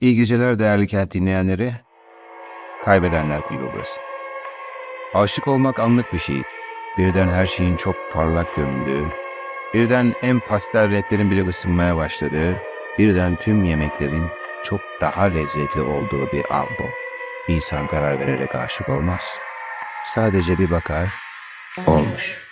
İyi geceler değerli kent dinleyenleri. Kaybedenler kulübü burası. Aşık olmak anlık bir şey. Birden her şeyin çok parlak göründüğü, birden en pastel renklerin bile ısınmaya başladığı, birden tüm yemeklerin çok daha lezzetli olduğu bir an bu. İnsan karar vererek aşık olmaz. Sadece bir bakar, olmuş.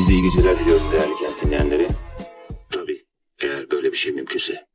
Biz iyi geceler diliyoruz değerli kent dinleyenleri. Tabii eğer böyle bir şey mümkünse.